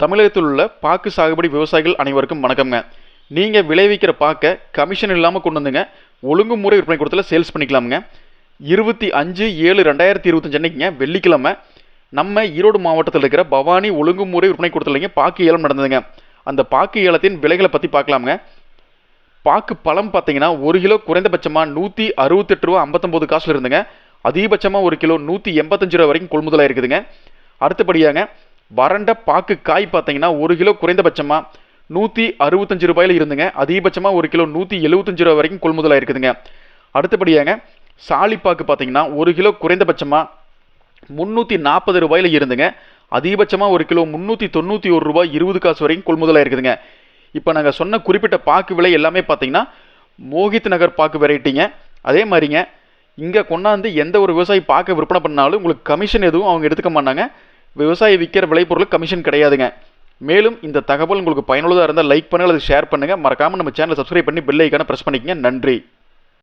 தமிழகத்தில் உள்ள பாக்கு சாகுபடி விவசாயிகள் அனைவருக்கும் வணக்கம்ங்க. நீங்கள் விளைவிக்கிற பாக்கை கமிஷன் இல்லாமல் கொண்டு வந்துங்க. ஒழுங்குமுறை விற்பனை கூடத்தில் சேல்ஸ் பண்ணிக்கலாமுங்க. இருபத்தி அஞ்சு ஏழு ரெண்டாயிரத்தி இருபத்தஞ்சு அன்னைக்குங்க வெள்ளிக்கிழமை நம்ம ஈரோடு மாவட்டத்தில் இருக்கிற பவானி ஒழுங்குமுறை விற்பனை கூடத்துலங்க பாக்கு ஏலம் நடந்ததுங்க. அந்த பாக்கு ஏலத்தின் விலைகளை பற்றி பார்க்கலாமுங்க பாக்கு பழம் பார்த்தீங்கன்னா ஒரு கிலோ குறைந்தபட்சமாக நூற்றி அறுபத்தெட்டு ரூபா ஐம்பத்தொம்போது காசுல இருந்துங்க. அதிகபட்சமாக ஒரு கிலோ நூற்றி எண்பத்தஞ்சு ரூபா வரைக்கும் கொள்முதலாக இருக்குதுங்க அடுத்தபடியாங்க வறண்ட பாக்கு காய் பார்த்தீங்கன்னா ஒரு கிலோ குறைந்தபட்சமாக நூற்றி அறுபத்தஞ்சு ரூபாயில இருந்துங்க. அதிகபட்சமாக ஒரு கிலோ நூற்றி எழுபத்தஞ்சு ரூபா வரைக்கும் கொள்முதலாக இருக்குதுங்க அடுத்தபடியாங்க சாலிப்பாக்கு பார்த்தீங்கன்னா ஒரு கிலோ குறைந்தபட்சமாக முந்நூற்றி நாற்பது ரூபாயில இருந்துங்க. அதிகபட்சமாக ஒரு கிலோ முந்நூற்றி தொண்ணூற்றி ஒரு ரூபாய் இருபது காசு வரைக்கும் கொள்முதலாக இருக்குதுங்க இப்போ நாங்கள் சொன்ன குறிப்பிட்ட பாக்கு விலை எல்லாமே பார்த்தீங்கன்னா மோகித் நகர் பாக்கு வெரைட்டிங்க அதே மாதிரிங்க இங்கே கொண்டாந்து எந்த ஒரு விவசாயி பாக்க விற்பனை பண்ணாலும் உங்களுக்கு கமிஷன் எதுவும் அவங்க எடுத்துக்க மாட்டாங்க. விவசாயி விற்கிற விளைபொருளுக்கு கமிஷன் கிடையாதுங்க. மேலும் இந்த தகவல் உங்களுக்கு பயனுள்ளதாக இருந்தால் லைக் பண்ணுங்கள் அதை ஷேர் பண்ணுங்கள் மறக்காமல் நம்ம சேனலை சப்ஸ்கிரைப் பண்ணி பெல் ஐக்கான ப்ரெஸ் பண்ணிக்கங்க. நன்றி.